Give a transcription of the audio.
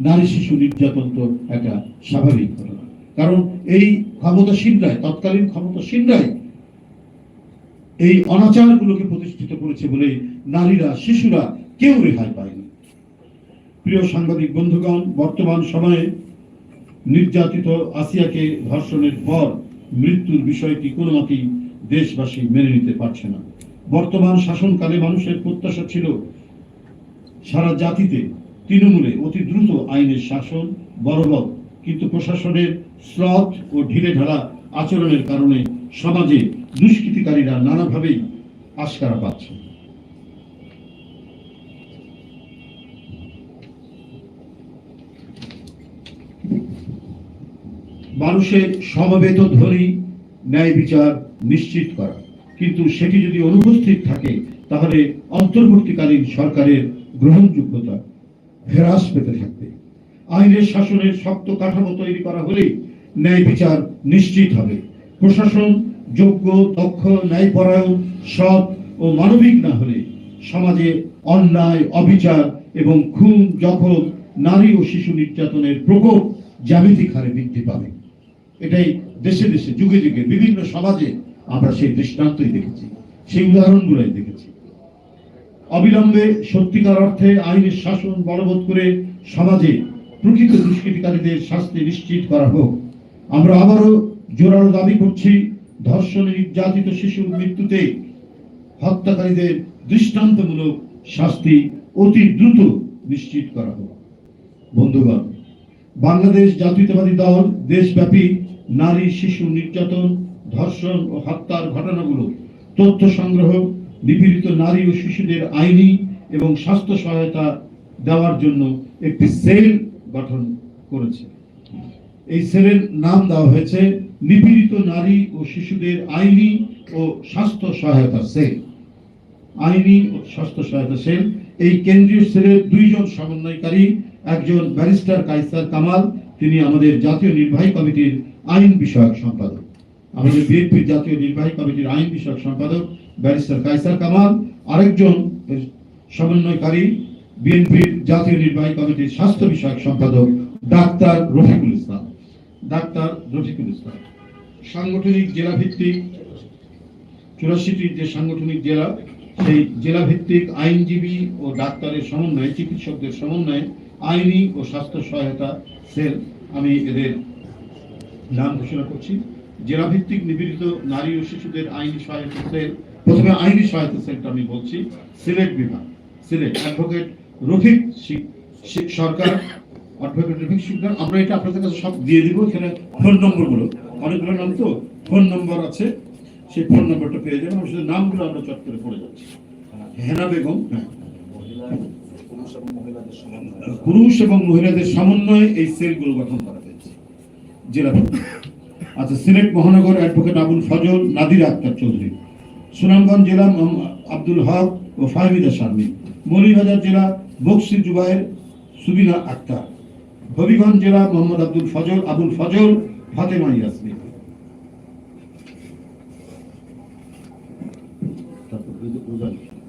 নারী শিশু নির্যাতন তো একটা স্বাভাবিক ঘটনা। কারণ এই ক্ষমতাসীনরাই, তৎকালীন ক্ষমতাসীনরাই এই অনাচারগুলোকে প্রতিষ্ঠিত করেছে বলে নারীরা, শিশুরা কেউ রেহাই পায়নি। প্রিয় সাংবাদিক বন্ধুগণ, বর্তমান সময়ে নির্যাতিত আসিয়াকে ধর্ষণের পর মৃত্যুর বিষয়টি কোনো মতেই দেশবাসী মেনে নিতে পারছে না। বর্তমান শাসনকালে মানুষের প্রত্যাশা ছিল সারা জাতিতে তৃণমূলে অতি দ্রুত আইনের শাসন বলবৎ কিন্তু প্রশাসনের স্রথ ও ঢিলে ঢালা আচরণের কারণে সমাজে দুষ্কৃতিকারীরা নানাভাবেই আশকারা পাচ্ছে। মানুষের সমবেত ধ্বনি ন্যায় বিচার নিশ্চিত করা। কিন্তু সেটি যদি অনুপস্থিত থাকে, তাহলে অন্তর্বর্তীকালীন সরকারের গ্রহণযোগ্যতা হ্রাস পেতে থাকবে। আইনের শাসনের শক্ত কাঠামো তৈরি করা হলেই ন্যায় বিচার নিশ্চিত হবে। প্রশাসন যোগ্য, দক্ষ, ন্যায়পরায়ণ, সৎ ও মানবিক না হলে সমাজে অন্যায়, অবিচার এবং খুন, জখম, নারী ও শিশু নির্যাতনের প্রকোপ জ্যামিতিক হারে বৃদ্ধি পাবে। এটাই দেশে দেশে যুগে যুগে বিভিন্ন সমাজে আমরা সেই দৃষ্টান্তই দেখেছি, সেই উদাহরণগুলোই দেখেছি। অবিলম্বে সত্যিকার অর্থে আইনের শাসন বলবৎ করে সমাজে প্রকৃত দুষ্কৃতিকারীদের শাস্তি নিশ্চিত করা হোক। আমরা আবারও জোরালো দাবি করছি, ধর্ষণে নির্যাতিত শিশুর মৃত্যুতে হত্যাকারীদের দৃষ্টান্তমূলক শাস্তি অতি দ্রুত নিশ্চিত করা হোক। বন্ধুগণ, বাংলাদেশ জাতীয়তাবাদী দল, দেশব্যাপী নারী, শিশু নির্যাতন, ধর্ষণ ও হত্যার ঘটনাগুলো তথ্য সংগ্রহ নিপীড়িত নারী ও শিশুদের আইনি এবং স্বাস্থ্য সহায়তা দেওয়ার জন্য একটি সেল গঠন করেছে। এই সেলের নাম দেওয়া হয়েছে নিপীড়িত নারী ও শিশুদের আইনি ও স্বাস্থ্য সহায়তা সেল। আইনি ও স্বাস্থ্য সহায়তা সেল, এই কেন্দ্রীয় সেলের দুইজন সমন্বয়কারী, একজন ব্যারিস্টার কাইসার কামাল, তিনি আমাদের জাতীয় নির্বাহী কমিটির আইন বিষয়ক সম্পাদক। আমাদের বিএনপির জাতীয় নির্বাহী কমিটির আইন বিষয়ক সম্পাদক ব্যারিস্টার কাইসার কামাল, আরেকজন সমন্বয়কারী বিএনপির জাতীয় নির্বাহী কমিটির স্বাস্থ্য বিষয়ক সম্পাদক, ডাক্তার রফিকুল ইসলাম। ডাক্তার রফিকুল ইসলাম, সাংগঠনিক জেলা ভিত্তিক চুরাশিটি যে সাংগঠনিক জেলা, সেই জেলা ভিত্তিক আইনজীবী ও ডাক্তারের সমন্বয়ে, চিকিৎসকদের সমন্বয়ে আইনি ও স্বাস্থ্য সহায়তা সেল আমি এদের নাম ঘোষণা করছি। জেলা ভিত্তিক নিপীড়িত নারী ও শিশুদের আইনি সহায়তা সেল প্রথমে আইনি সহায়তা সেলটা আমি বলছি, সিলেট বিভাগ। সিলেট অ্যাডভোকেট রফিক সরকার অ্যাডভোকেট রফিক সরকার, আমরা এটা আপনাদের কাছে সব দিয়ে দিব, এখানে ফোন নম্বরগুলো অনেকগুলো নাম তো ফোন নম্বর আছে, সেই ফোন নম্বরটা পেয়ে যাবেন শুধু নামগুলো আমরা চট করে পড়ে যাচ্ছি। হেনা বেগম হ্যাঁ। পুরুষ এবং মহিলাদের সমন্বয়ে এই সেলগুলো গঠন করা হয়েছে, জেলা আচ্ছা সিলেট মহানগর অ্যাডভোকেট আবুল ফজল, নাদির আক্তার চৌধুরী। সুনামগঞ্জ জেলা আব্দুল হক ও ফাহমিদা শারমিন। মৌলভীবাজার জেলা বক্সি জুবাইর সুবিনা আক্তার। হবিগঞ্জ জেলা মোহাম্মদ আব্দুল ফজল, আবুল ফজল, ফাতেমা ইয়াসমিন।